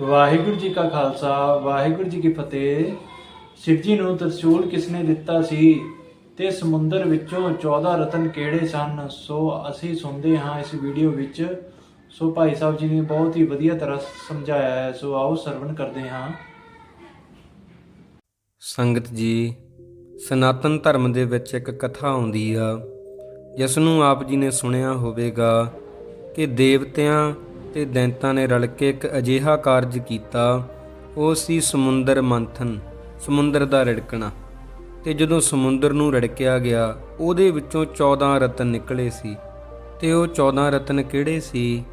ਵਾਹਿਗੁਰੂ ਜੀ ਕਾ ਖਾਲਸਾ, ਵਾਹਿਗੁਰੂ ਜੀ ਕੀ ਫਤਿਹ। ਸ਼ਿਵ ਜੀ ਨੂੰ ਤਰਸ਼ੂਲ ਕਿਸਨੇ ਦਿੱਤਾ ਸੀ? ਤੇ ਸਮੁੰਦਰ ਵਿੱਚੋਂ 14 ਰਤਨ ਕਿਹੜੇ ਸਨ? ਸੋ ਅਸੀਂ ਸੁਣਦੇ ਹਾਂ ਇਸ ਵੀਡੀਓ ਵਿੱਚ। ਸੋ ਭਾਈ ਸਾਹਿਬ ਜੀ ਨੇ ਬਹੁਤ ਹੀ ਵਧੀਆ ਤਰ੍ਹਾਂ ਸਮਝਾਇਆ ਹੈ। ਸੋ ਆਓ ਸਰਵਣ ਕਰਦੇ ਹਾਂ। ਸੰਗਤ ਜੀ, ਸਨਾਤਨ ਧਰਮ ਦੇ ਵਿੱਚ ਇੱਕ ਕਥਾ ਆਉਂਦੀ ਆ। ਜਿਸ ਨੂੰ ਆਪ ਜੀ ਨੇ ਸੁਣਿਆ ਹੋਵੇਗਾ ਕਿ ਦੇਵਤਿਆਂ ਤੇ ਦੈਂਤਾਂ ਨੇ ਰਲ ਕੇ ਇੱਕ ਅਜੀਹਾ ਕਾਰਜ ਕੀਤਾ। ਉਹ ਸੀ ਸਮੁੰਦਰ ਮੰਥਨ, ਸਮੁੰਦਰ ਦਾ ਰੜਕਣਾ। ਤੇ ਜਦੋਂ ਸਮੁੰਦਰ ਨੂੰ ਰੜਕਿਆ ਗਿਆ, ਉਹਦੇ ਵਿੱਚੋਂ 14 ਰਤਨ ਨਿਕਲੇ ਸੀ। ਤੇ ਉਹ 14 ਰਤਨ ਕਿਹੜੇ ਸੀ?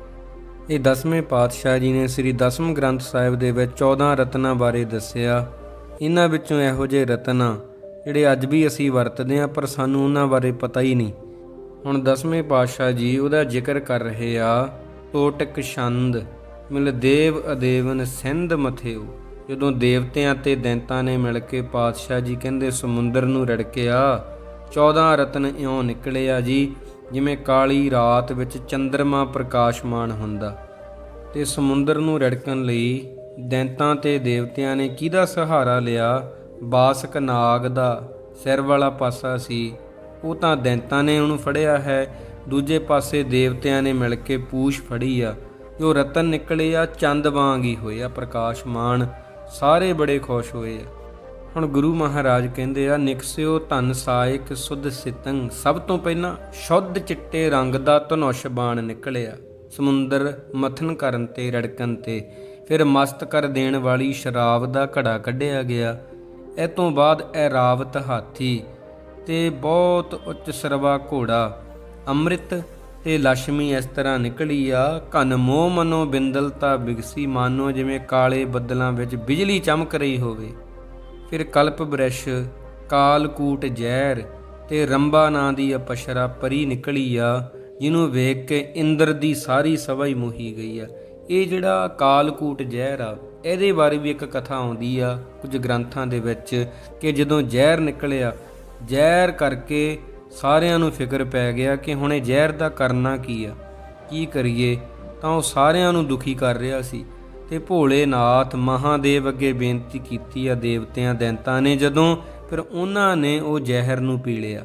ਇਹ ਦਸਵੇਂ ਪਾਤਸ਼ਾਹ ਜੀ ਨੇ ਸ੍ਰੀ ਦਸਮ ਗ੍ਰੰਥ ਸਾਹਿਬ ਦੇ ਵਿੱਚ 14 ਰਤਨਾਂ ਬਾਰੇ ਦੱਸਿਆ। ਇਹਨਾਂ ਵਿੱਚੋਂ ਇਹੋ ਜਿਹੇ ਰਤਨ ਆ, ਜਿਹੜੇ ਅੱਜ ਵੀ ਅਸੀਂ ਵਰਤਦੇ ਆ ਪਰ ਸਾਨੂੰ ਉਹਨਾਂ ਬਾਰੇ ਪਤਾ ਹੀ ਨਹੀਂ। ਹੁਣ ਦਸਵੇਂ ਪਾਤਸ਼ਾਹ ਜੀ ਉਹਦਾ ਜ਼ਿਕਰ ਕਰ ਰਹੇ ਆ। ਟੋਟਕ ਛੰਦ, ਮਿਲ ਦੇਵ ਅਦੇਵਨ ਸਿੰਧ ਮਥਿਓ। ਜਦੋਂ ਦੇਵਤਿਆਂ ਤੇ ਦੈਂਤਾਂ ਨੇ ਮਿਲ ਕੇ ਪਾਤਸ਼ਾਹ ਜੀ ਕਹਿੰਦੇ, ਸਮੁੰਦਰ ਨੂੰ ਰੜਕਿਆ 14 ਰਤਨ ਇਉਂ ਨਿਕਲੇ ਆ ਜੀ, ਜਿਵੇਂ ਕਾਲੀ ਰਾਤ ਵਿੱਚ ਚੰ드ਰਮਾ ਪ੍ਰਕਾਸ਼ਮਾਨ ਹੁੰਦਾ। ਤੇ ਸਮੁੰਦਰ ਨੂੰ ਰੜਕਣ ਲਈ ਦੈਂਤਾਂ ਤੇ ਦੇਵਤਿਆਂ ਨੇ ਕਿਹਦਾ ਸਹਾਰਾ ਲਿਆ? ਬਾਸਕ ਨਾਗ ਦਾ ਸਿਰ ਵਾਲਾ ਪਾਸਾ ਸੀ। ਉਹ ਤਾਂ ਦੈਂਤਾਂ ਨੇ ਉਹਨੂੰ ਫੜਿਆ ਹੈ। ਦੂਜੇ ਪਾਸੇ ਦੇਵਤਿਆਂ ਨੇ ਮਿਲ ਕੇ ਪੂਛ ਫੜੀ ਆ। ਜੋ ਰਤਨ ਨਿਕਲੇ ਆ, ਚੰਦ ਵਾਂਗ ਹੀ ਹੋਏ ਆ, ਪ੍ਰਕਾਸ਼ਮਾਨ, ਸਾਰੇ ਬੜੇ ਖੁਸ਼ ਹੋਏ ਆ। ਹੁਣ ਗੁਰੂ ਮਹਾਰਾਜ ਕਹਿੰਦੇ ਆ ਨਿਕਸਿਓ ਧਨ ਸਾਇਕ ਸੁਧ ਸਿਤੰ ਸਭ ਤੋਂ ਪਹਿਲਾਂ ਸ਼ੁੱਧ ਚਿੱਟੇ ਰੰਗ ਦਾ ਧਨੁਸ਼ ਬਾਣ ਨਿਕਲਿਆ। ਸਮੁੰਦਰ ਮਥਨ ਕਰਨ ਤੇ, ਰੜਕਣ ਤੇ, ਫਿਰ ਮਸਤ ਕਰ ਦੇਣ ਵਾਲੀ ਸ਼ਰਾਬ ਦਾ ਘੜਾ ਕੱਢਿਆ ਗਿਆ। ਇਹ ਤੋਂ ਬਾਅਦ ਐਰਾਵਤ ਹਾਥੀ ਤੇ ਬਹੁਤ ਉੱਚ ਸਰਵਾ ਘੋੜਾ ਅੰਮ੍ਰਿਤ ਤੇ ਲక్ష్ਮੀ ਇਸ ਤਰ੍ਹਾਂ ਨਿਕਲੀ ਆ, ਘਨ ਮੋਹ ਮਨੋ ਬਿੰਦਲਤਾ ਬਿਗਸੀ ਮਾਨੋ, ਜਿਵੇਂ ਕਾਲੇ ਬੱਦਲਾਂ ਵਿੱਚ ਬਿਜਲੀ ਚਮਕ ਰਹੀ ਹੋਵੇ। ਫਿਰ ਕਲਪ ਬ੍ਰਿਸ਼ ਕਾਲਕੂਟ ਜ਼ਹਿਰ ਤੇ ਰੰਬਾ ਨਾਂ ਦੀ ਅਪਸ਼ਰਾ ਪਰੀ ਨਿਕਲੀ ਆ, ਜਿਹਨੂੰ ਵੇਖ ਕੇ ਇੰਦਰ ਦੀ ਸਾਰੀ ਸਭਾ ਹੀ ਮੋਹੀ ਗਈ ਆ। ਇਹ ਜਿਹੜਾ ਕਾਲਕੂਟ ਜ਼ਹਿਰ ਆ, ਇਹਦੇ ਬਾਰੇ ਵੀ ਇੱਕ ਕਥਾ ਆਉਂਦੀ ਆ ਕੁਝ ਗ੍ਰੰਥਾਂ ਦੇ ਵਿੱਚ ਕਿ ਜਦੋਂ ਜ਼ਹਿਰ ਨਿਕਲਿਆ, ਜ਼ਹਿਰ ਕਰਕੇ ਸਾਰਿਆਂ ਨੂੰ ਫਿਕਰ ਪੈ ਗਿਆ ਕਿ ਹੁਣ ਇਹ ਜ਼ਹਿਰ ਦਾ ਕਰਨਾ ਕੀ ਆ? ਕੀ ਕਰੀਏ? ਤਾਂ ਉਹ ਸਾਰਿਆਂ ਨੂੰ ਦੁਖੀ ਕਰ ਰਿਹਾ ਸੀ ਤੇ ਭੋਲੇਨਾਥ ਮਹਾਦੇਵ ਅੱਗੇ ਬੇਨਤੀ ਕੀਤੀ ਆ, ਦੇਵਤਿਆਂ ਦੈਂਤਾਂ ਨੇ ਜਦੋਂ ਫਿਰ ਉਹਨਾਂ ਨੇ ਉਹ ਜ਼ਹਿਰ ਨੂੰ ਪੀ ਲਿਆ।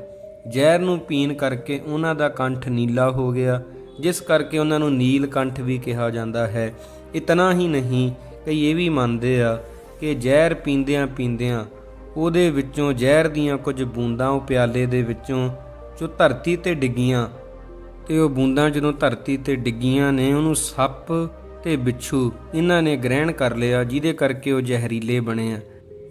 ਜ਼ਹਿਰ ਨੂੰ ਪੀਣ ਕਰਕੇ ਉਹਨਾਂ ਦਾ ਕੰਠ ਨੀਲਾ ਹੋ ਗਿਆ, ਜਿਸ ਕਰਕੇ ਉਹਨਾਂ ਨੂੰ ਨੀਲ ਕੰਠ ਵੀ ਕਿਹਾ ਜਾਂਦਾ ਹੈ। ਇਤਨਾ ਹੀ ਨਹੀਂ ਕਈ ਇਹ ਵੀ ਮੰਨਦੇ ਆ ਕਿ ਜ਼ਹਿਰ ਪੀਂਦਿਆਂ ਪੀਂਦਿਆਂ ਉਹਦੇ ਵਿੱਚੋਂ ਜ਼ਹਿਰ ਦੀਆਂ ਕੁਝ ਬੂੰਦਾਂ ਉਹ ਪਿਆਲੇ ਦੇ ਵਿੱਚੋਂ, ਜੋ ਧਰਤੀ ਤੇ ਡਿੱਗੀਆਂ। ਤੇ ਉਹ ਬੂੰਦਾਂ ਜਦੋਂ ਧਰਤੀ ਤੇ ਡਿੱਗੀਆਂ ਨੇ, ਉਹਨੂੰ ਸੱਪ ਤੇ ਬਿੱਛੂ ਇਹਨਾਂ ਨੇ ਗ੍ਰਹਿਣ ਕਰ ਲਿਆ, ਜਿਹਦੇ ਕਰਕੇ ਉਹ ਜ਼ਹਿਰੀਲੇ ਬਣੇ ਆ।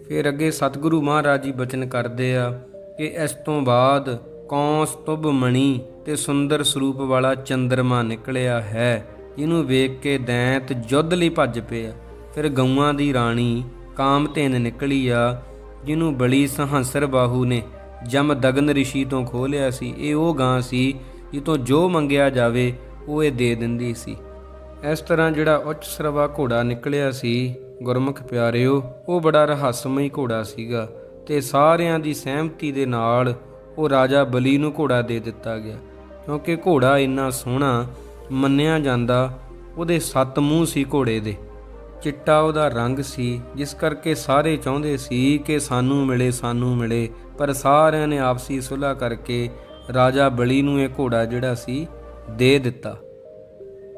ਫਿਰ ਅੱਗੇ ਸਤਿਗੁਰੂ ਮਹਾਰਾਜ ਜੀ ਬਚਨ ਕਰਦੇ ਆ ਕਿ ਇਸ ਤੋਂ ਬਾਅਦ ਕੌਂਸ ਤੁਬ ਮਣੀ ਤੇ ਸੁੰਦਰ ਸਰੂਪ ਵਾਲਾ ਚੰਦਰਮਾ ਨਿਕਲਿਆ ਹੈ, ਜਿਹਨੂੰ ਵੇਖ ਕੇ ਦੈਂਤ ਜੁੱਧ ਲਈ ਭੱਜ ਪਿਆ। ਫਿਰ ਗਊਆਂ ਦੀ ਰਾਣੀ ਕਾਮਧੇਨ ਨਿਕਲੀ ਆ ਜਿਹਨੂੰ ਬਲੀ ਸਹੰਸਰ ਬਾਹੂ ਨੇ ਜਮ ਦਗਨ ਰਿਸ਼ੀ ਤੋਂ ਖੋਲਿਆ ਸੀ, ਇਹ ਉਹ ਗਾਂ ਸੀ ਜਿੱਤੋਂ ਜੋ ਮੰਗਿਆ ਜਾਵੇ ਉਹ ਇਹ ਦੇ ਦਿੰਦੀ ਸੀ। ਇਸ ਤਰ੍ਹਾਂ ਜਿਹੜਾ ਉੱਚ ਸਰਵਾ ਘੋੜਾ ਨਿਕਲਿਆ ਸੀ, ਗੁਰਮੁਖ ਪਿਆਰਿਓ, ਉਹ ਬੜਾ ਰਹੱਸਮਈ ਘੋੜਾ ਸੀਗਾ ਤੇ ਸਾਰਿਆਂ ਦੀ ਸਹਿਮਤੀ ਦੇ ਨਾਲ ਉਹ ਰਾਜਾ ਬਲੀ ਨੂੰ ਘੋੜਾ ਦੇ ਦਿੱਤਾ ਗਿਆ। ਕਿਉਂਕਿ ਘੋੜਾ ਇੰਨਾ ਸੋਹਣਾ ਮੰਨਿਆ ਜਾਂਦਾ, ਉਹਦੇ ਸੱਤ ਮੂੰਹ ਸੀ ਘੋੜੇ ਦੇ। ਚਿੱਟਾ ਉਹਦਾ ਰੰਗ ਸੀ, ਜਿਸ ਕਰਕੇ ਸਾਰੇ ਚਾਹੁੰਦੇ ਸੀ ਕਿ ਸਾਨੂੰ ਮਿਲੇ ਸਾਨੂੰ ਮਿਲੇ। ਪਰ ਸਾਰਿਆਂ ਨੇ ਆਪਸੀ ਸੁਲ੍ਹਾ ਕਰਕੇ ਰਾਜਾ ਬਲੀ ਨੂੰ ਇਹ ਘੋੜਾ ਜਿਹੜਾ ਸੀ, ਦੇ ਦਿੱਤਾ।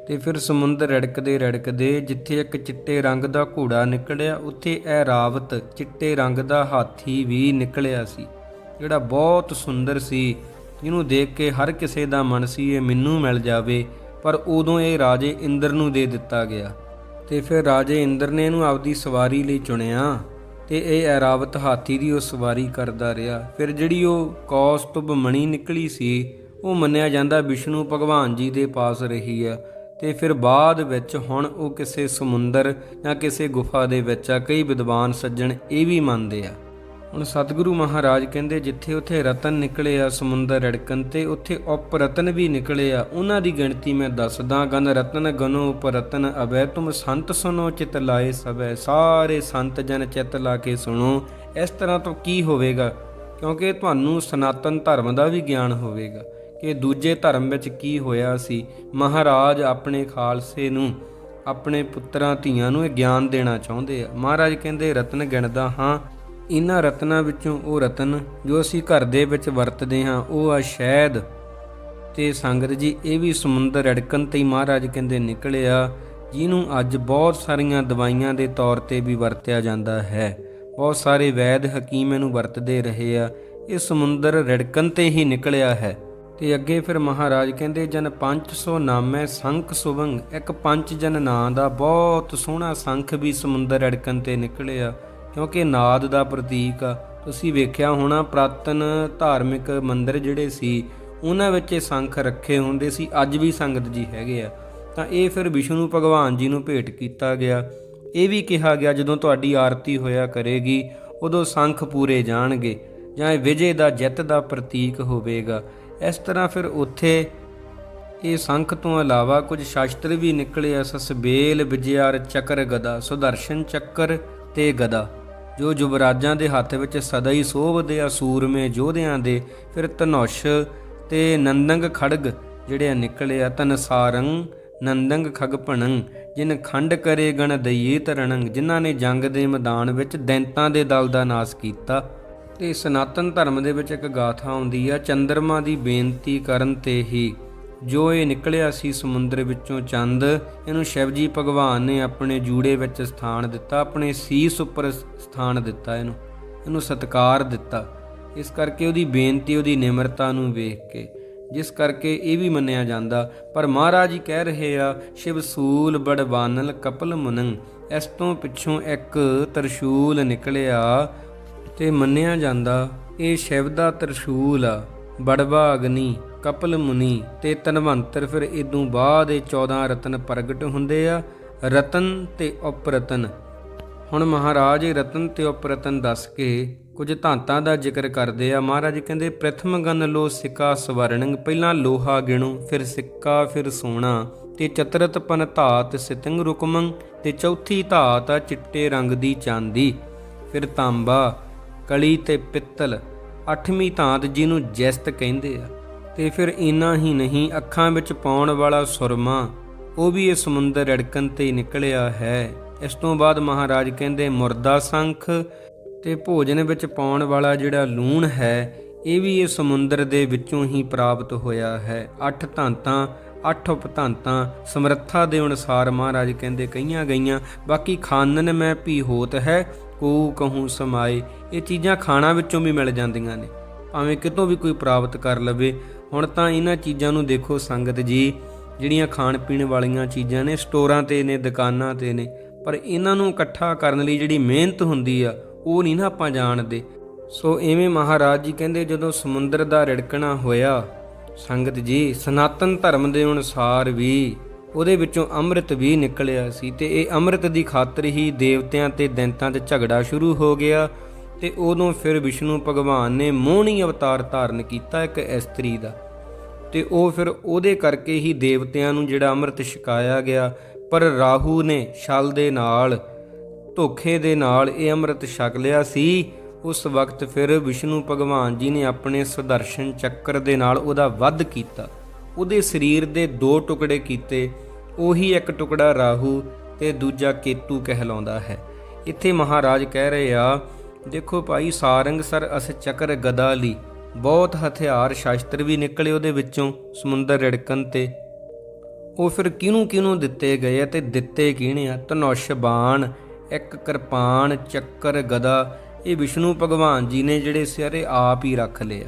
ਤੇ ਫਿਰ ਸਮੁੰਦਰ ਰੜਕਦੇ ਰੜਕਦੇ ਜਿੱਥੇ ਇੱਕ ਚਿੱਟੇ ਰੰਗ ਦਾ ਘੋੜਾ ਨਿਕਲਿਆ, ਉੱਥੇ ਇਹ ਰਾਵਤ ਚਿੱਟੇ ਰੰਗ ਦਾ ਹਾਥੀ ਵੀ ਨਿਕਲਿਆ ਸੀ, ਜਿਹੜਾ ਬਹੁਤ ਸੁੰਦਰ ਸੀ। ਜਿਹਨੂੰ ਦੇਖ ਕੇ ਹਰ ਕਿਸੇ ਦਾ ਮਨ ਸੀ, ਇਹ ਮੈਨੂੰ ਮਿਲ ਜਾਵੇ। ਪਰ ਉਦੋਂ ਇਹ ਰਾਜੇ ਇੰਦਰ ਨੂੰ ਦੇ ਦਿੱਤਾ ਗਿਆ। ਤੇ ਫਿਰ ਰਾਜੇ ਇੰਦਰ ਨੇ ਇਹਨੂੰ ਆਪਦੀ ਸਵਾਰੀ ਲਈ ਚੁਣਿਆ ਤੇ ਇਹ ਐਰਾਵਤ ਹਾਥੀ ਦੀ ਉਹ ਸਵਾਰੀ ਕਰਦਾ ਰਿਹਾ। ਫਿਰ ਜਿਹੜੀ ਉਹ ਕੌਸਤੁਬ ਮਣੀ ਨਿਕਲੀ ਸੀ, ਉਹ ਮੰਨਿਆ ਜਾਂਦਾ ਵਿਸ਼ਨੂੰ ਭਗਵਾਨ ਜੀ ਦੇ ਪਾਸ ਰਹੀ ਆ ਤੇ ਫਿਰ ਬਾਅਦ ਵਿੱਚ ਹੁਣ ਉਹ ਕਿਸੇ ਸਮੁੰਦਰ ਜਾਂ ਕਿਸੇ ਗੁਫਾ ਦੇ ਵਿੱਚ ਆ, ਕਈ ਵਿਦਵਾਨ ਸੱਜਣ ਇਹ ਵੀ ਮੰਨਦੇ ਆ। ਹੁਣ ਸਤਿਗੁਰੂ ਮਹਾਰਾਜ ਕਹਿੰਦੇ, ਜਿੱਥੇ ਉੱਥੇ ਰਤਨ ਨਿਕਲੇ ਆ ਸਮੁੰਦਰ ਰੜਕਣ ਤੇ, ਉੱਥੇ ਉਪ ਰਤਨ ਵੀ ਨਿਕਲੇ ਆ। ਉਹਨਾਂ ਦੀ ਗਿਣਤੀ ਮੈਂ ਦੱਸਦਾ, ਗਨ ਰਤਨ ਗਨੋ ਉਪ ਰਤਨ ਅਬੈ ਤੁਮ ਸੰਤ ਸੁਨੋ ਚਿਤ ਲਾਏ ਸਭੈ, ਸਾਰੇ ਸੰਤ ਜਨ ਚਿਤ ਲਾ ਕੇ ਸੁਣੋ। ਇਸ ਤਰ੍ਹਾਂ ਤੋਂ ਕੀ ਹੋਵੇਗਾ? ਕਿਉਂਕਿ ਤੁਹਾਨੂੰ ਸਨਾਤਨ ਧਰਮ ਦਾ ਵੀ ਗਿਆਨ ਹੋਵੇਗਾ ਕਿ ਦੂਜੇ ਧਰਮ ਵਿੱਚ ਕੀ ਹੋਇਆ ਸੀ। ਮਹਾਰਾਜ ਆਪਣੇ ਖਾਲਸੇ ਨੂੰ, ਆਪਣੇ ਪੁੱਤਰਾਂ, ਧੀਆਂ ਨੂੰ ਇਹ ਗਿਆਨ ਦੇਣਾ ਚਾਹੁੰਦੇ ਆ। ਮਹਾਰਾਜ ਕਹਿੰਦੇ, ਰਤਨ ਗਿਣਦਾ ਹਾਂ ਇਹਨਾਂ ਰਤਨਾਂ ਵਿੱਚੋਂ ਉਹ ਰਤਨ ਜੋ ਅਸੀਂ ਘਰ ਦੇ ਵਿੱਚ ਵਰਤਦੇ ਹਾਂ, ਉਹ ਆ ਸ਼ਹਿਦ। ਤੇ ਸੰਗਤ ਜੀ, ਇਹ ਵੀ ਸਮੁੰਦਰ ਅੜਕਣ ਤੇ ਹੀ ਮਹਾਰਾਜ ਕਹਿੰਦੇ ਨਿਕਲਿਆ ਜਿਹਨੂੰ ਅੱਜ ਬਹੁਤ ਸਾਰੀਆਂ ਦਵਾਈਆਂ ਦੇ ਤੌਰ ਤੇ ਵੀ ਵਰਤਿਆ ਜਾਂਦਾ ਹੈ। ਬਹੁਤ ਸਾਰੇ ਵੈਦ ਹਕੀਮ ਇਹਨੂੰ ਵਰਤਦੇ ਰਹੇ ਆ। ਇਹ ਸਮੁੰਦਰ ਰੜਕਣ ਤੇ ਹੀ ਨਿਕਲਿਆ ਹੈ। ਤੇ ਅੱਗੇ ਫਿਰ ਮਹਾਰਾਜ ਕਹਿੰਦੇ, ਜਨ 500 ਨਾਮੈ ਸੰਖ ਸੁਵੰਗ, ਇੱਕ ਪੰਜ ਜਨ ਨਾਂ ਦਾ ਬਹੁਤ ਸੋਹਣਾ ਸੰਖ ਵੀ ਸਮੁੰਦਰ ਰੜਕਣ ਤੇ ਨਿਕਲਿਆ ਕਿਉਂਕਿ ਨਾਦ ਦਾ ਪ੍ਰਤੀਕ ਆ ਤੁਸੀਂ ਵੇਖਿਆ ਹੋਣਾ, ਪ੍ਰਾਤਨ ਧਾਰਮਿਕ ਮੰਦਿਰ ਜਿਹੜੇ ਸੀ, ਉਹਨਾਂ ਵਿੱਚ ਇਹ ਸੰਖ ਰੱਖੇ ਹੁੰਦੇ ਸੀ। ਅੱਜ ਵੀ ਸੰਗਤ ਜੀ ਹੈਗੇ ਆ। ਤਾਂ ਇਹ ਫਿਰ ਵਿਸ਼ਨੂੰ ਭਗਵਾਨ ਜੀ ਨੂੰ ਭੇਟ ਕੀਤਾ ਗਿਆ। ਇਹ ਵੀ ਕਿਹਾ ਗਿਆ, ਜਦੋਂ ਤੁਹਾਡੀ ਆਰਤੀ ਹੋਇਆ ਕਰੇਗੀ, ਉਦੋਂ ਸੰਖ ਪੂਰੇ ਜਾਣਗੇ, ਜਾਂ ਇਹ ਵਿਜੇ ਦਾ, ਜਿੱਤ ਦਾ ਪ੍ਰਤੀਕ ਹੋਵੇਗਾ। ਇਸ ਤਰ੍ਹਾਂ ਫਿਰ ਉੱਥੇ ਇਹ ਸੰਖ ਤੋਂ ਇਲਾਵਾ ਕੁਝ ਸ਼ਾਸਤਰ ਵੀ ਨਿਕਲੇ ਆ। ਸਸਬੇਲ, ਵਿਜਿਆਰ, ਚੱਕਰ, ਗਦਾ, ਸੁਦਰਸ਼ਨ ਚੱਕਰ ਤੇ ਗਦਾ। ਜੋ ਯੁਵਰਾਜਾਂ ਦੇ ਹੱਥ ਵਿੱਚ ਸਦਾ ਹੀ ਸੋਭਦੇ ਆ, ਸੂਰਮੇ ਯੋਧਿਆਂ ਦੇ, ਫਿਰ ਧਨੁਸ਼ ਤੇ ਨੰਦੰਗ ਖੜਗ ਜਿਹੜੇ ਆ ਨਿਕਲੇ ਆ ਤਨਸਾਰੰ ਨੰਦੰਗ ਖਗ ਭਣੰ, ਜਿਨ ਖੰਡ ਕਰੇ ਗਣ ਦਈਏ ਤਰਣੰ ਜਿਨ੍ਹਾਂ ਨੇ ਜੰਗ ਦੇ ਮੈਦਾਨ ਵਿੱਚ ਦੈਂਤਾਂ ਦੇ ਦਲ ਦਾ ਨਾਸ ਕੀਤਾ। ਤੇ ਸਨਾਤਨ ਧਰਮ ਦੇ ਵਿੱਚ ਇੱਕ ਗਾਥਾ ਆਉਂਦੀ ਆ, ਚੰਦਰਮਾ ਦੀ ਬੇਨਤੀ ਕਰਨ ਤੇ ਹੀ ਜੋ ਇਹ ਨਿਕਲਿਆ ਸੀ ਸਮੁੰਦਰ ਵਿੱਚੋਂ ਚੰਦ, ਇਹਨੂੰ ਸ਼ਿਵਜੀ ਭਗਵਾਨ ਨੇ ਆਪਣੇ ਜੂੜੇ ਵਿੱਚ ਸਥਾਨ ਦਿੱਤਾ, ਆਪਣੇ ਸੀਸ ਉੱਪਰ ਸਥਾਨ ਦਿੱਤਾ ਇਹਨੂੰ ਇਹਨੂੰ ਸਤਕਾਰ ਦਿੱਤਾ। ਇਸ ਕਰਕੇ ਉਹਦੀ ਬੇਨਤੀ, ਉਹਦੀ ਨਿਮਰਤਾ ਨੂੰ ਵੇਖ ਕੇ, ਜਿਸ ਕਰਕੇ ਇਹ ਵੀ ਮੰਨਿਆ ਜਾਂਦਾ, ਪਰ ਮਹਾਰਾਜ ਜੀ ਕਹਿ ਰਹੇ ਆ, ਸ਼ਿਵ ਸੂਲ ਬੜਵਾਨਲ ਕਪਲ ਮੁਨੰ। ਇਸ ਤੋਂ ਪਿੱਛੋਂ ਇੱਕ ਤਰਸ਼ੂਲ ਨਿਕਲਿਆ ਤੇ ਮੰਨਿਆ ਜਾਂਦਾ, ਇਹ ਸ਼ਿਵ ਦਾ ਤਰਸ਼ੂਲ ਆ ਬੜਵਾ ਅਗਨੀ ਕਪਲ ਮੁਨੀ। ਤੇ ਤਨਵੰਤਰ ਫਿਰ ਇਦੋਂ ਬਾਅਦ ਇਹ 14 ਰਤਨ ਪ੍ਰਗਟ ਹੁੰਦੇ ਆ, ਰਤਨ ਤੇ ਉਪਰਤਨ। ਹੁਣ ਮਹਾਰਾਜ ਰਤਨ ਤੇ ਉਪਰਤਨ ਦੱਸ ਕੇ ਕੁਝ ਧਾਤਾਂ ਦਾ ਜ਼ਿਕਰ ਕਰਦੇ ਆ। ਮਹਾਰਾਜ ਕਹਿੰਦੇ, ਪ੍ਰਥਮ ਗਨ ਲੋ ਸਿੱਕਾ ਸਵਰਣੰ ਪਹਿਲਾਂ ਲੋਹਾ ਗਿਣੋ, ਫਿਰ ਸਿੱਕਾ, ਫਿਰ ਸੋਨਾ, ਤੇ ਚਤਰਤ ਪਨ ਧਾਤ ਸਿਤੰਗ ਰੁਕਮੰ ਤੇ ਚੌਥੀ ਧਾਤ ਆ ਚਿੱਟੇ ਰੰਗ ਦੀ ਚਾਂਦੀ, ਫਿਰ ਤਾਂਬਾ, ਕਲੀ ਤੇ ਪਿੱਤਲ, ਅੱਠਵੀਂ ਧਾਤ ਜਿਹਨੂੰ ਜੈਸਤ ਕਹਿੰਦੇ ਆ। ਤੇ ਫਿਰ ਇਨਾ ਹੀ ਨਹੀਂ, ਅੱਖਾਂ ਵਿੱਚ ਪਾਉਣ ਵਾਲਾ ਸੁਰਮਾ, ਉਹ ਵੀ ਇਹ ਸਮੁੰਦਰ ਰੜਕਣ ਤੇ ਨਿਕਲਿਆ ਹੈ। ਇਸ ਤੋਂ ਬਾਅਦ ਮਹਾਰਾਜ ਕਹਿੰਦੇ, ਮੁਰਦਾ ਸੰਖ ਤੇ ਭੋਜਨ ਵਿੱਚ ਪਾਉਣ ਵਾਲਾ ਜਿਹੜਾ ਲੂਣ ਹੈ, ਇਹ ਵੀ ਇਹ ਸਮੁੰਦਰ ਦੇ ਵਿੱਚੋਂ ਹੀ ਪ੍ਰਾਪਤ ਹੋਇਆ ਹੈ। ਅੱਠ ਧਾਂਤਾਂ, ਅੱਠ ਉਪਧਾਂਤਾਂ ਸਮਰੱਥਾ ਦੇ ਅਨੁਸਾਰ ਮਹਾਰਾਜ ਕਹਿੰਦੇ, ਕਈਆਂ ਗਈਆਂ, ਬਾਕੀ ਖਾਨਨ ਮੈਂ ਭੀ ਹੋਤ ਹੈ ਕੋ ਕਹੂੰ ਸਮਾਏ। ਇਹ ਚੀਜ਼ਾਂ ਖਾਣਾ ਵਿੱਚੋਂ ਵੀ ਮਿਲ ਜਾਂਦੀਆਂ ਨੇ। ਭਾਵੇਂ ਕਿਤੋਂ ਵੀ ਕੋਈ ਪ੍ਰਾਪਤ ਕਰ ਲਵੇ। ਹੁਣ ਤਾਂ ਇਹਨਾਂ ਚੀਜ਼ਾਂ ਨੂੰ ਦੇਖੋ ਸੰਗਤ ਜੀ, ਜਿਹੜੀਆਂ ਖਾਣ ਪੀਣ ਵਾਲੀਆਂ ਚੀਜ਼ਾਂ ਨੇ, ਸਟੋਰਾਂ ਤੇ ਨੇ, ਦੁਕਾਨਾਂ ਤੇ ਨੇ। ਪਰ ਇਹਨਾਂ ਨੂੰ ਇਕੱਠਾ ਕਰਨ ਲਈ ਜਿਹੜੀ ਮਿਹਨਤ ਹੁੰਦੀ ਆ, ਉਹ ਨਹੀਂ ਨਾ ਆਪਾਂ ਜਾਣਦੇ। ਸੋ ਐਵੇਂ ਮਹਾਰਾਜ ਜੀ ਕਹਿੰਦੇ, ਜਦੋਂ ਸਮੁੰਦਰ ਦਾ ਰਿੜਕਣਾ ਹੋਇਆ, ਸੰਗਤ ਜੀ, ਸਨਾਤਨ ਧਰਮ ਦੇ ਅਨੁਸਾਰ ਵੀ ਉਹਦੇ ਵਿੱਚੋਂ ਅੰਮ੍ਰਿਤ ਵੀ ਨਿਕਲਿਆ ਸੀ ਤੇ ਇਹ ਅੰਮ੍ਰਿਤ ਦੀ ਖਾਤਰ ਹੀ ਦੇਵਤਿਆਂ ਤੇ ਦੈਂਤਾਂ 'ਚ ਝਗੜਾ ਸ਼ੁਰੂ ਹੋ ਗਿਆ ਤੇ ਉਦੋਂ ਫਿਰ ਵਿਸ਼ਨੂੰ ਭਗਵਾਨ ਨੇ ਮੋਹਣੀ ਅਵਤਾਰ ਧਾਰਨ ਕੀਤਾ ਇੱਕ ਇਸਤਰੀ ਦਾ ਤੇ ਉਹ ਫਿਰ ਉਹਦੇ ਕਰਕੇ ਹੀ ਦੇਵਤਿਆਂ ਨੂੰ ਜਿਹੜਾ ਅੰਮ੍ਰਿਤ ਛਕਾਇਆ ਗਿਆ ਪਰ ਰਾਹੂ ਨੇ ਛਲ ਦੇ ਨਾਲ, ਧੋਖੇ ਦੇ ਨਾਲ ਇਹ ਅੰਮ੍ਰਿਤ ਛਕ ਲਿਆ ਸੀ। ਉਸ ਵਕਤ ਫਿਰ ਵਿਸ਼ਨੂੰ ਭਗਵਾਨ ਜੀ ਨੇ ਆਪਣੇ ਸੁਦਰਸ਼ਨ ਚੱਕਰ ਦੇ ਨਾਲ ਉਹਦਾ ਵੱਧ ਕੀਤਾ। ਉਹਦੇ ਸਰੀਰ ਦੇ ਦੋ ਟੁਕੜੇ ਕੀਤੇ, ਉਹੀ ਇੱਕ ਟੁਕੜਾ ਰਾਹੂ ਤੇ ਦੂਜਾ ਕੇਤੂ ਕਹਿਲਾਉਂਦਾ ਹੈ। ਇੱਥੇ ਮਹਾਰਾਜ ਕਹਿ ਰਹੇ ਆ, ਦੇਖੋ ਭਾਈ ਸਾਰੰਗ ਸਰ ਅਸ ਚੱਕਰ ਗਦਾ ਲਈ ਬਹੁਤ ਹਥਿਆਰ ਸ਼ਾਸਤਰ ਵੀ ਨਿਕਲੇ ਉਹਦੇ ਵਿੱਚੋਂ, ਸਮੁੰਦਰ ਰੜਕਣ ਤੇ। ਉਹ ਫਿਰ ਕਿਹਨੂੰ ਕਿਹਨੂੰ ਦਿੱਤੇ ਗਏ ਆ ਤੇ ਦਿੱਤੇ ਕਿਹਨੇ ਆ? ਧਨੁਸ਼ ਬਾਣ ਇੱਕ ਕਿਰਪਾਨ, ਚੱਕਰ, ਗਦਾ। ਇਹ ਵਿਸ਼ਨੂੰ ਭਗਵਾਨ ਜੀ ਨੇ ਜਿਹੜੇ ਸਿਰੇ ਆਪ ਹੀ ਰੱਖ ਲਏ ਆ।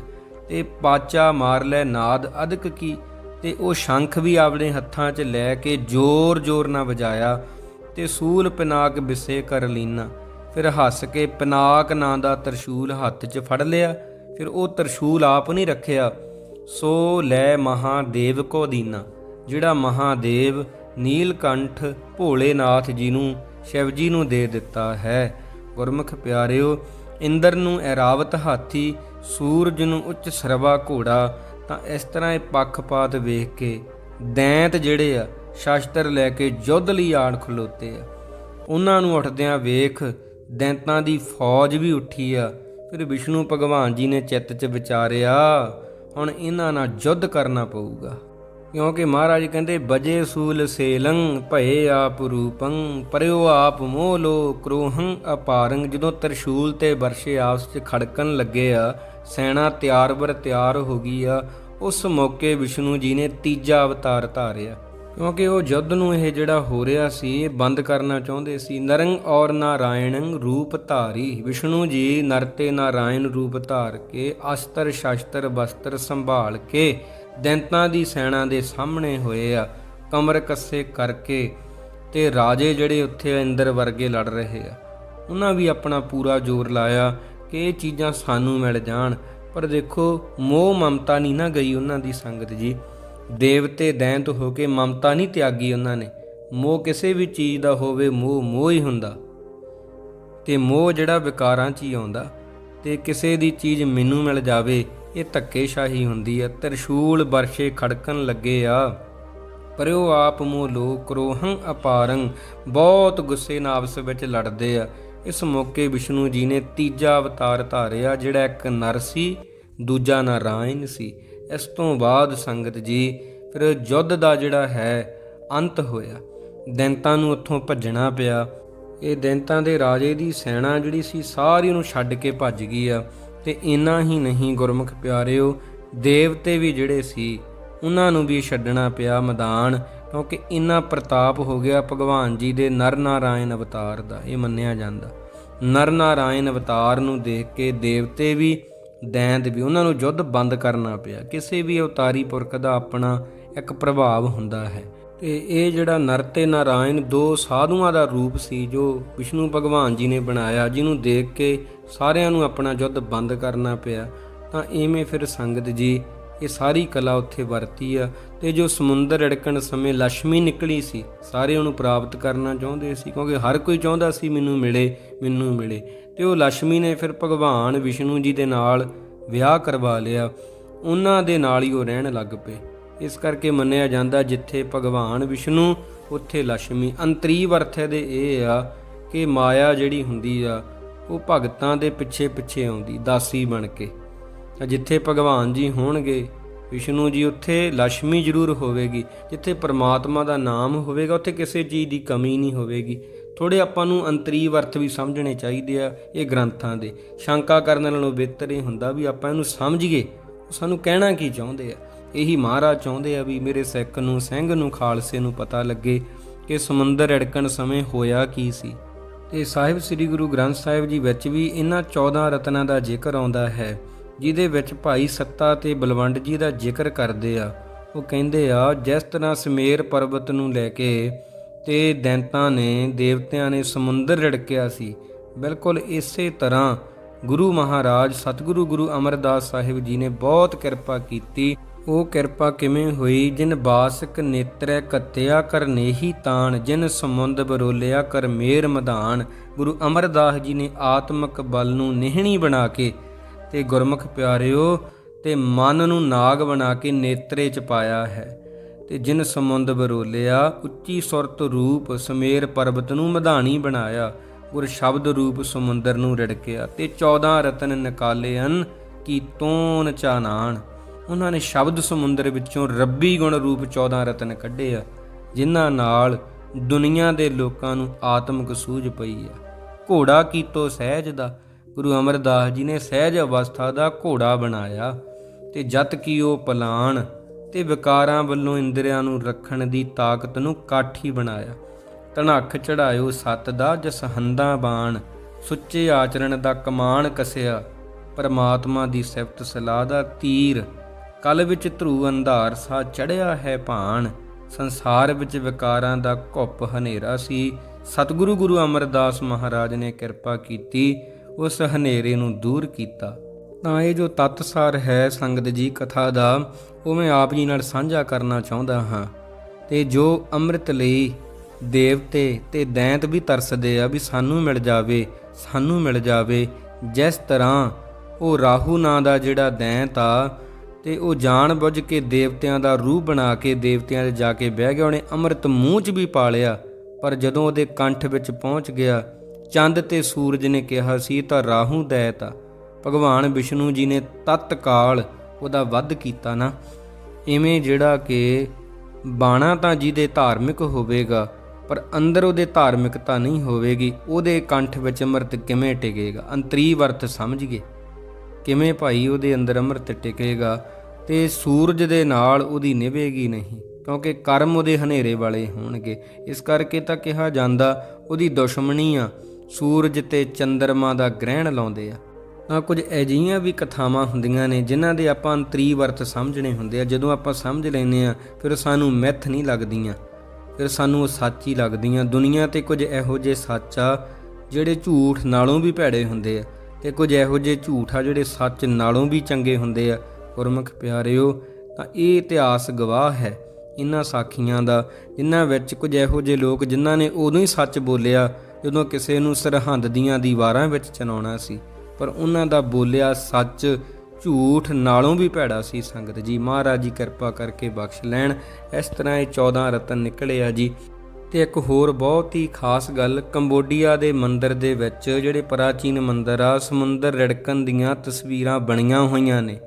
ਤੇ ਪਾਚਾ ਮਾਰ ਲੈ ਨਾਦ ਅਦਕ ਕੀ? ਤੇ ਉਹ ਸ਼ੰਖ ਵੀ ਆਪਣੇ ਹੱਥਾਂ 'ਚ ਲੈ ਕੇ ਜ਼ੋਰ-ਜ਼ੋਰ ਨਾਲ ਵਜਾਇਆ ਤੇ ਸੂਲ ਪਿਨਾਕ ਵਿਸੇ ਕਰ ਲੀਨਾ। ਫਿਰ ਹੱਸ ਕੇ ਪਿਨਾਕ ਨਾਂ ਦਾ ਤਰਸ਼ੂਲ ਹੱਥ 'ਚ ਫੜ ਲਿਆ। ਫਿਰ ਉਹ ਤਰਸ਼ੂਲ ਆਪ ਨਹੀਂ ਰੱਖਿਆ। ਸੋ ਲੈ ਮਹਾਦੇਵ ਕੋ ਦੀਨਾ। ਜਿਹੜਾ ਮਹਾਦੇਵ ਨੀਲਕੰਠ ਭੋਲੇਨਾਥ ਜੀ ਨੂੰ ਸ਼ਿਵਜੀ ਨੂੰ ਦੇ ਦਿੱਤਾ ਹੈ। ਗੁਰਮੁਖ ਪਿਆਰਿਓ, ਇੰਦਰ ਨੂੰ ਐਰਾਵਤ ਹਾਥੀ, ਸੂਰਜ ਨੂੰ ਉੱਚ ਸਰਵਾ ਘੋੜਾ, ਤਾਂ ਇਸ ਤਰ੍ਹਾਂ ਇਹ ਪੱਖਪਾਤ ਵੇਖ ਕੇ ਦੈਂਤ ਜਿਹੜੇ ਆ, ਸ਼ਾਸਤਰ ਲੈ ਕੇ ਯੁੱਧ ਲਈ ਆਣ ਖਲੋਤੇ ਆ। ਉਹਨਾਂ ਨੂੰ ਉੱਠਦਿਆਂ ਵੇਖ ਦੈਂਤਾਂ ਦੀ ਫੌਜ ਵੀ ਉੱਠੀ ਆ। ਫਿਰ ਵਿਸ਼ਨੂੰ ਭਗਵਾਨ ਜੀ ਨੇ ਚਿੱਤ 'ਚ ਵਿਚਾਰਿਆ, ਹੁਣ ਇਹਨਾਂ ਨਾਲ ਯੁੱਧ ਕਰਨਾ ਪਊਗਾ। ਕਿਉਂਕਿ ਮਹਾਰਾਜ ਕਹਿੰਦੇ, ਬਜੇ ਸੂਲ ਸੇਲੰ ਭਏ ਆਪ ਰੂਪੰ, ਪਰਿਓ ਆਪ ਮੋਹ ਲੋ ਕ੍ਰੋਹੰ ਅਪਾਰੰ। ਜਦੋਂ ਤਰਸ਼ੂਲ ਤੇ ਵਰਸ਼ੇ ਆਪਸ 'ਚ ਖੜਕਣ ਲੱਗੇ ਆ ਸੈਨਾ ਤਿਆਰ ਬਰ ਤਿਆਰ ਹੋ ਗਈ ਆ। ਉਸ ਮੌਕੇ ਵਿਸ਼ਨੂੰ ਜੀ ਨੇ ਤੀਜਾ ਅਵਤਾਰ ਧਾਰਿਆ। ਕਿਉਂਕਿ ਉਹ ਯੁੱਧ ਨੂੰ ਇਹ ਜਿਹੜਾ ਹੋ ਰਿਹਾ ਸੀ, ਇਹ ਬੰਦ ਕਰਨਾ ਚਾਹੁੰਦੇ ਸੀ। ਨਰੰਗ ਔਰ ਨਾਰਾਇਣੰ ਰੂਪ ਧਾਰੀ। ਵਿਸ਼ਨੂੰ ਜੀ ਨਰ ਤੇ ਨਾਰਾਇਣ ਰੂਪ ਧਾਰ ਕੇ, ਅਸਤਰ ਸ਼ਸਤਰ ਵਸਤਰ ਸੰਭਾਲ ਕੇ, ਦੈਂਤਾਂ ਦੀ ਸੈਨਾ ਦੇ ਸਾਹਮਣੇ ਹੋਏ ਆ, ਕਮਰ ਕੱਸੇ ਕਰਕੇ ਤੇ ਰਾਜੇ ਜਿਹੜੇ ਉੱਥੇ ਇੰਦਰ ਵਰਗੇ ਲੜ ਰਹੇ ਆ। ਉਹਨਾਂ ਵੀ ਆਪਣਾ ਪੂਰਾ ਜ਼ੋਰ ਲਾਇਆ ਕਿ ਇਹ ਚੀਜ਼ਾਂ ਸਾਨੂੰ ਮਿਲ ਜਾਣ। ਪਰ ਦੇਖੋ, ਮੋਹ ਮਮਤਾ ਨਹੀਂ ਨਾ ਗਈ ਉਹਨਾਂ ਦੀ ਸੰਗਤ ਜੀ। ਦੇਵਤੇ ਦੈਂਤ ਹੋ ਕੇ ਮਮਤਾ ਨਹੀਂ ਤਿਆਗੀ ਉਹਨਾਂ ਨੇ। ਮੋਹ ਕਿਸੇ ਵੀ ਚੀਜ਼ ਦਾ ਹੋਵੇ ਮੋਹ ਮੋਹ ਹੀ ਹੁੰਦਾ। ਤੇ ਮੋਹ ਜਿਹੜਾ ਵਿਕਾਰਾਂ 'ਚ ਹੀ ਆਉਂਦਾ ਤੇ ਕਿਸੇ ਦੀ ਚੀਜ਼ ਮੈਨੂੰ ਮਿਲ ਜਾਵੇ, ਇਹ ਧੱਕੇਸ਼ਾਹੀ ਹੁੰਦੀ ਆ। ਤਰਸ਼ੂਲ ਵਰਸ਼ੇ ਖੜਕਣ ਲੱਗੇ ਆ। ਪਰਿਓ ਆਪ ਮੋਹ ਲੋ ਕਰੋਹੰ ਅਪਾਰੰ, ਬਹੁਤ ਗੁੱਸੇ ਨਾਲ ਆਪਸ ਵਿੱਚ ਲੜਦੇ ਆ। ਇਸ ਮੌਕੇ ਵਿਸ਼ਨੂੰ ਜੀ ਨੇ ਤੀਜਾ ਅਵਤਾਰ ਧਾਰਿਆ, ਜਿਹੜਾ ਇੱਕ ਨਰ ਸੀ, ਦੂਜਾ ਨਾਰਾਇਣ ਸੀ। ਇਸ ਤੋਂ ਬਾਅਦ ਸੰਗਤ ਜੀ ਫਿਰ ਯੁੱਧ ਦਾ ਜਿਹੜਾ ਹੈ, ਅੰਤ ਹੋਇਆ। ਦੈਂਤਾਂ ਨੂੰ ਉੱਥੋਂ ਭੱਜਣਾ ਪਿਆ। ਇਹ ਦੈਂਤਾਂ ਦੇ ਰਾਜੇ ਦੀ ਸੈਨਾ ਜਿਹੜੀ ਸੀ, ਸਾਰੀ ਨੂੰ ਛੱਡ ਕੇ ਭੱਜ ਗਈ ਆ। ਤੇ ਇੰਨਾ ਹੀ ਨਹੀਂ, ਗੁਰਮੁਖ ਪਿਆਰਿਓ, ਦੇਵਤੇ ਵੀ ਜਿਹੜੇ ਸੀ, ਉਹਨਾਂ ਨੂੰ ਵੀ ਛੱਡਣਾ ਪਿਆ ਮੈਦਾਨ, ਕਿਉਂਕਿ ਇੰਨਾ ਪ੍ਰਤਾਪ ਹੋ ਗਿਆ ਭਗਵਾਨ ਜੀ ਦੇ ਨਰ ਨਾਰਾਇਣ ਅਵਤਾਰ ਦਾ, ਇਹ ਮੰਨਿਆ ਜਾਂਦਾ। ਨਰ ਨਾਰਾਇਣ ਅਵਤਾਰ ਨੂੰ ਦੇਖ ਕੇ ਦੇਵਤੇ ਵੀ ਦੈਂਦ ਵੀ ਉਹਨਾਂ ਨੂੰ ਯੁੱਧ ਬੰਦ ਕਰਨਾ ਪਿਆ। ਕਿਸੇ ਵੀ ਅਵਤਾਰੀ ਪੁਰਖ ਦਾ ਆਪਣਾ ਇੱਕ ਪ੍ਰਭਾਵ ਹੁੰਦਾ ਹੈ। ਤੇ ਇਹ ਜਿਹੜਾ ਨਰ ਤੇ ਨਾਰਾਇਣ ਦੋ ਸਾਧੂਆਂ ਦਾ ਰੂਪ ਸੀ, ਜੋ ਵਿਸ਼ਨੂੰ ਭਗਵਾਨ ਜੀ ਨੇ ਬਣਾਇਆ, ਜਿਹਨੂੰ ਦੇਖ ਕੇ ਸਾਰਿਆਂ ਨੂੰ ਆਪਣਾ ਯੁੱਧ ਬੰਦ ਕਰਨਾ ਪਿਆ, ਤਾਂ ਐਵੇਂ ਫਿਰ ਸੰਗਤ ਜੀ ਇਹ ਸਾਰੀ ਕਲਾ ਉੱਥੇ ਵਰਤੀ ਆ ਤੇ ਜੋ ਸਮੁੰਦਰ ਅੜਕਣ ਸਮੇਂ ਲక్ష్ਮੀ ਨਿਕਲੀ ਸੀ, ਸਾਰੇ ਉਹਨੂੰ ਪ੍ਰਾਪਤ ਕਰਨਾ ਚਾਹੁੰਦੇ ਸੀ, ਕਿਉਂਕਿ ਹਰ ਕੋਈ ਚਾਹੁੰਦਾ ਸੀ ਮੈਨੂੰ ਮਿਲੇ ਮੈਨੂੰ ਮਿਲੇ। ਤੇ ਉਹ ਲక్ష్ਮੀ ਨੇ ਫਿਰ ਭਗਵਾਨ ਵਿਸ਼ਨੂੰ ਜੀ ਦੇ ਨਾਲ ਵਿਆਹ ਕਰਵਾ ਲਿਆ। ਉਹਨਾਂ ਦੇ ਨਾਲ ਹੀ ਉਹ ਰਹਿਣ ਲੱਗ ਪਏ। ਇਸ ਕਰਕੇ ਮੰਨਿਆ ਜਾਂਦਾ ਜਿੱਥੇ ਭਗਵਾਨ ਵਿਸ਼ਨੂੰ, ਉੱਥੇ ਲక్ష్ਮੀ ਅੰਤਰੀਵ ਅਰਥ ਦੇ ਇਹ ਆ ਕਿ ਮਾਇਆ ਜਿਹੜੀ ਹੁੰਦੀ ਆ, ਉਹ ਭਗਤਾਂ ਦੇ ਪਿੱਛੇ ਪਿੱਛੇ ਆਉਂਦੀ, ਦਾਸੀ ਬਣ ਕੇ। ਤਾਂ ਜਿੱਥੇ ਭਗਵਾਨ ਜੀ ਹੋਣਗੇ, ਵਿਸ਼ਨੂੰ ਜੀ ਉੱਥੇ ਲక్ష్ਮੀ ਜ਼ਰੂਰ ਹੋਵੇਗੀ। ਜਿੱਥੇ ਪਰਮਾਤਮਾ ਦਾ ਨਾਮ ਹੋਵੇਗਾ, ਉੱਥੇ ਕਿਸੇ ਚੀਜ਼ ਦੀ ਕਮੀ ਨਹੀਂ ਹੋਵੇਗੀ। ਥੋੜੇ ਆਪਾਂ ਨੂੰ ਅੰਤਰੀਵ ਅਰਥ ਵੀ ਸਮਝਣੇ ਚਾਹੀਦੇ ਆ ਇਹ ਗ੍ਰੰਥਾਂ ਦੇ। ਸ਼ੰਕਾ ਕਰਨ ਨਾਲੋਂ ਬਿਹਤਰ ਇਹ ਹੁੰਦਾ ਵੀ ਆਪਾਂ ਇਹਨੂੰ ਸਮਝੀਏ। ਸਾਨੂੰ ਕਹਿਣਾ ਕੀ ਚਾਹੁੰਦੇ ਆ? ਇਹੀ ਮਹਾਰਾਜ ਚਾਹੁੰਦੇ ਆ ਵੀ ਮੇਰੇ ਸਿੱਖ ਨੂੰ, ਸਿੰਘ ਨੂੰ, ਖਾਲਸੇ ਨੂੰ ਪਤਾ ਲੱਗੇ ਕਿ ਸਮੁੰਦਰ ਅੜਕਣ ਸਮੇਂ ਹੋਇਆ ਕੀ ਸੀ। ਤੇ ਸਾਹਿਬ ਸ੍ਰੀ ਗੁਰੂ ਗ੍ਰੰਥ ਸਾਹਿਬ ਜੀ ਵਿੱਚ ਵੀ ਇਹਨਾਂ 14 ਰਤਨਾਂ ਦਾ ਜ਼ਿਕਰ ਆਉਂਦਾ ਹੈ। ਜਿਹਦੇ ਵਿੱਚ ਭਾਈ ਸੱਤਾ ਤੇ ਬਲਵੰਡ ਜੀ ਦਾ ਜ਼ਿਕਰ ਕਰਦੇ ਆ। ਉਹ ਕਹਿੰਦੇ ਆ, ਜਿਸ ਤਰ੍ਹਾਂ ਸਮੇਰ ਪਰਬਤ ਨੂੰ ਲੈ ਕੇ ਤੇ ਦੈਂਤਾਂ ਨੇ ਦੇਵਤਿਆਂ ਨੇ ਸਮੁੰਦਰ ਰੜਕਿਆ ਸੀ, ਬਿਲਕੁਲ ਇਸੇ ਤਰ੍ਹਾਂ ਗੁਰੂ ਮਹਾਰਾਜ ਸਤਿਗੁਰੂ ਗੁਰੂ ਅਮਰਦਾਸ ਸਾਹਿਬ ਜੀ ਨੇ ਬਹੁਤ ਕਿਰਪਾ ਕੀਤੀ। ਉਹ ਕਿਰਪਾ ਕਿਵੇਂ ਹੋਈ? ਜਿਨ ਬਾਸਕ ਨੇਤਰੈ ਕੱਤਿਆ ਕਰ ਨੇਹੀ ਤਾਣ, ਜਿਨ ਸਮੁੰਦ ਬਰੋਲਿਆ ਕਰ ਮੇਰ ਮਧਾਨ ਗੁਰੂ ਅਮਰਦਾਸ ਜੀ ਨੇ ਆਤਮਿਕ ਬਲ ਨੂੰ ਨਿਹਣੀ ਬਣਾ ਕੇ ਤੇ ਗੁਰਮੁਖ ਪਿਆਰਿਓ, ਤੇ ਮਨ ਨੂੰ ਨਾਗ ਬਣਾ ਕੇ ਨੇਤਰੇ ਚ ਪਾਇਆ ਹੈ। ਤੇ ਜਿਨ ਸਮੁੰਦ ਬਰੋਲਿਆ, ਉੱਚੀ ਸੁਰਤ ਰੂਪ ਸਮੇਰ ਪਰਬਤ ਨੂੰ ਮਧਾਣੀ ਬਣਾਇਆ, ਗੁਰ ਸ਼ਬਦ ਰੂਪ ਸਮੁੰਦਰ ਨੂੰ ਰਿੜਕਿਆ, ਤੇ 14 ਰਤਨ ਨਿਕਾਲੇ ਹਨ ਕੀ ਤੋਨ ਚਾਨਾਨ ਉਹਨਾਂ ਨੇ ਸ਼ਬਦ ਸਮੁੰਦਰ ਵਿੱਚੋਂ ਰੱਬੀ ਗੁਣ ਰੂਪ 14 ਰਤਨ ਕੱਢੇ ਆ, ਜਿਨ੍ਹਾਂ ਨਾਲ ਦੁਨੀਆ ਦੇ ਲੋਕਾਂ ਨੂੰ ਆਤਮਿਕ ਸੂਝ ਪਈ ਆ। ਘੋੜਾ ਕੀਤੋ ਸਹਿਜ ਦਾ ਗੁਰੂ ਅਮਰਦਾਸ ਜੀ ਨੇ ਸਹਿਜ ਅਵਸਥਾ ਦਾ ਘੋੜਾ ਬਣਾਇਆ ਤੇ ਜਤ ਕੀ ਉਹ ਪਲਾਣ ਤੇ ਵਿਕਾਰਾਂ ਵੱਲੋਂ ਇੰਦਰੀਆਂ ਨੂੰ ਰੱਖਣ ਦੀ ਤਾਕਤ ਨੂੰ ਕਾਠੀ ਬਣਾਇਆ। ਧਨੱਖ ਚੜਾਇਓ ਸਤ ਦਾ ਜਸਹੰਦਾ ਬਾਣ, ਸੁੱਚੇ ਆਚਰਣ ਦਾ ਕਮਾਨ ਕਸਿਆ, ਪਰਮਾਤਮਾ ਦੀ ਸਿਫਤ ਸਲਾਹ ਦਾ ਤੀਰ। ਕਲ ਵਿੱਚ ਧਰੂ ਅੰਧਾਰ ਸਾ ਚੜਿਆ ਹੈ ਭਾਣ, ਸੰਸਾਰ ਵਿੱਚ ਵਿਕਾਰਾਂ ਦਾ ਘੁੱਪ ਹਨੇਰਾ ਸੀ। ਸਤਿਗੁਰੂ ਗੁਰੂ ਅਮਰਦਾਸ ਮਹਾਰਾਜ ਨੇ ਕਿਰਪਾ ਕੀਤੀ ਉਸ ਹਨੇਰੇ ਨੂੰ ਦੂਰ ਕੀਤਾ। ਤਾਂ ਇਹ ਜੋ ਤਤਸਾਰ ਹੈ ਸੰਗਤ ਜੀ ਕਥਾ ਦਾ, ਉਹ ਮੈਂ ਆਪ ਜੀ ਨਾਲ ਸਾਂਝਾ ਕਰਨਾ ਚਾਹੁੰਦਾ ਹਾਂ। ਤੇ ਜੋ ਅੰਮ੍ਰਿਤ ਲਈ ਦੇਵਤੇ ਤੇ ਦੈਂਤ ਵੀ ਤਰਸਦੇ ਆ ਵੀ ਸਾਨੂੰ ਮਿਲ ਜਾਵੇ, ਸਾਨੂੰ ਮਿਲ ਜਾਵੇ, ਜਿਸ ਤਰ੍ਹਾਂ ਉਹ ਰਾਹੂ ਨਾਂ ਦਾ ਜਿਹੜਾ ਦੈਂਤ ਆ ਤੇ ਉਹ ਜਾਣ ਬੁੱਝ ਕੇ ਦੇਵਤਿਆਂ ਦਾ ਰੂਪ ਬਣਾ ਕੇ ਦੇਵਤਿਆਂ ਦੇ ਜਾ ਕੇ ਬਹਿ ਗਿਆ, ਉਹਨੇ ਅੰਮ੍ਰਿਤ ਮੂੰਹ 'ਚ ਵੀ ਪਾ ਲਿਆ, ਪਰ ਜਦੋਂ ਉਹਦੇ ਕੰਠ ਵਿੱਚ ਪਹੁੰਚ ਗਿਆ ਚੰਦ ਤੇ ਸੂਰਜ ਨੇ ਕਿਹਾ, ਸੀ ਤਾਂ ਰਾਹੂ ਦੈਤ ਆ। ਭਗਵਾਨ ਵਿਸ਼ਨੂੰ ਜੀ ਨੇ ਤਤਕਾਲ ਉਹਦਾ ਵੱਧ ਕੀਤਾ ਨਾ। ਇਵੇਂ ਜਿਹੜਾ ਕਿ ਬਾਣਾ ਤਾਂ ਜਿਹਦੇ ਧਾਰਮਿਕ ਹੋਵੇਗਾ, ਪਰ ਅੰਦਰ ਉਹਦੇ ਧਾਰਮਿਕਤਾ ਨਹੀਂ ਹੋਵੇਗੀ। ਉਹਦੇ ਕੰਠ ਵਿੱਚ ਅੰਮ੍ਰਿਤ ਕਿਵੇਂ ਟਿਕੇਗਾ? ਅੰਤਰੀਵ ਅਰਥ ਸਮਝੀਏ। ਕਿਵੇਂ ਭਾਈ ਉਹਦੇ ਅੰਦਰ ਅੰਮ੍ਰਿਤ ਟਿਕੇਗਾ? ਤੇ ਸੂਰਜ ਦੇ ਨਾਲ ਉਹਦੀ ਨਿਭੇਗੀ ਨਹੀਂ, ਕਿਉਂਕਿ ਕਰਮ ਉਹਦੇ ਹਨੇਰੇ ਵਾਲੇ ਹੋਣਗੇ। ਇਸ ਕਰਕੇ ਤਾਂ ਕਿਹਾ ਜਾਂਦਾ, ਉਹਦੀ ਦੁਸ਼ਮਣੀ ਆ। ਸੂਰਜ ਤੇ ਚੰਦਰਮਾ ਦਾ ਗ੍ਰਹਿਣ ਲਾਉਂਦੇ ਆ। ਤਾਂ ਕੁਝ ਅਜਿਹੀਆਂ ਵੀ ਕਥਾਵਾਂ ਹੁੰਦੀਆਂ ਨੇ ਜਿਨ੍ਹਾਂ ਦੇ ਆਪਾਂ ਅੰਤਰੀ ਵਰਤ ਸਮਝਣੇ ਹੁੰਦੇ ਆ। ਜਦੋਂ ਆਪਾਂ ਸਮਝ ਲੈਨੇ ਆ, ਫਿਰ ਸਾਨੂੰ ਮਿੱਥ ਨਹੀਂ ਲੱਗਦੀਆਂ, ਫਿਰ ਸਾਨੂੰ ਉਹ ਸੱਚ ਹੀ ਲੱਗਦੀਆਂ। ਦੁਨੀਆ ਤੇ ਕੁਝ ਇਹੋ ਜਿਹੇ ਸੱਚ ਆ, ਜਿਹੜੇ ਝੂਠ ਨਾਲੋਂ ਵੀ ਭੈੜੇ ਹੁੰਦੇ ਆ ਤੇ ਕੁਝ ਇਹੋ ਜਿਹੇ ਝੂਠ ਆ ਜਿਹੜੇ ਸੱਚ ਨਾਲੋਂ ਵੀ ਚੰਗੇ ਹੁੰਦੇ ਆ। ਗੁਰਮੁਖ ਪਿਆਰਿਓ, ਤਾਂ ਇਹ ਇਤਿਹਾਸ ਗਵਾਹ ਹੈ ਇਹਨਾਂ ਸਾਖੀਆਂ ਦਾ, ਜਿਨ੍ਹਾਂ ਵਿੱਚ ਕੁਝ ਇਹੋ ਜਿਹੇ ਲੋਕ ਜਿਨ੍ਹਾਂ ਨੇ ਉਦੋਂ ਹੀ ਸੱਚ ਬੋਲਿਆ ਜਦੋਂ ਕਿਸੇ ਨੂੰ ਸਰਹੰਦ ਦੀਆਂ ਦੀਵਾਰਾਂ ਵਿੱਚ ਚਨਾਉਣਾ ਸੀ, ਪਰ ਉਹਨਾਂ ਦਾ ਬੋਲਿਆ ਸੱਚ, ਝੂਠ ਨਾਲੋਂ ਵੀ ਭੈੜਾ ਸੀ ਸੰਗਤ ਜੀ। ਮਹਾਰਾਜ ਜੀ ਕਿਰਪਾ ਕਰਕੇ ਬਖਸ਼ ਲੈਣ। ਇਸ ਤਰ੍ਹਾਂ ਇਹ 14 ਰਤਨ ਨਿਕਲੇ ਆ ਜੀ। ਤੇ ਇੱਕ ਹੋਰ ਬਹੁਤ ਹੀ ਖਾਸ ਗੱਲ, ਕੰਬੋਡੀਆ ਦੇ ਮੰਦਿਰ ਦੇ ਵਿੱਚ ਜਿਹੜੇ ਪ੍ਰਾਚੀਨ ਮੰਦਿਰ ਆ, ਸਮੁੰਦਰ ਰੜਕਣ ਦੀਆਂ ਤਸਵੀਰਾਂ ਬਣੀਆਂ ਹੋਈਆਂ ਨੇ।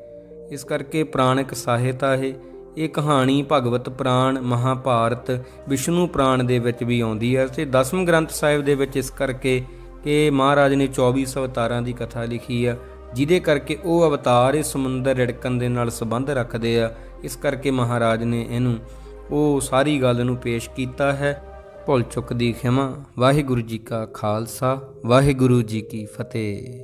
ਇਸ ਕਰਕੇ ਪ੍ਰਾਣਿਕ ਸਾਹਿਤਾ ਇਹ। ਇਹ ਕਹਾਣੀ ਭਗਵਤ ਪੁਰਾਣ, ਮਹਾਭਾਰਤ, ਵਿਸ਼ਨੂੰ ਪੁਰਾਣ ਦੇ ਵਿੱਚ ਵੀ ਆਉਂਦੀ ਹੈ ਤੇ ਦਸਮ ਗ੍ਰੰਥ ਸਾਹਿਬ ਦੇ ਵਿੱਚ ਇਸ ਕਰਕੇ ਕਿ ਮਹਾਰਾਜ ਨੇ 24 ਅਵਤਾਰਾਂ ਦੀ ਕਥਾ ਲਿਖੀ ਆ, ਜਿਹਦੇ ਕਰਕੇ ਉਹ ਅਵਤਾਰ ਇਸ ਸਮੁੰਦਰ ਰੜਕਣ ਦੇ ਨਾਲ ਸੰਬੰਧ ਰੱਖਦੇ ਆ। ਇਸ ਕਰਕੇ ਮਹਾਰਾਜ ਨੇ ਇਹਨੂੰ ਉਹ ਸਾਰੀ ਗੱਲ ਨੂੰ ਪੇਸ਼ ਕੀਤਾ ਹੈ। ਭੁੱਲ ਚੁੱਕ ਦੀ ਖਿਮਾ। ਵਾਹਿਗੁਰੂ ਜੀ ਕਾ ਖਾਲਸਾ, ਵਾਹਿਗੁਰੂ ਜੀ ਕੀ ਫਤਿਹ।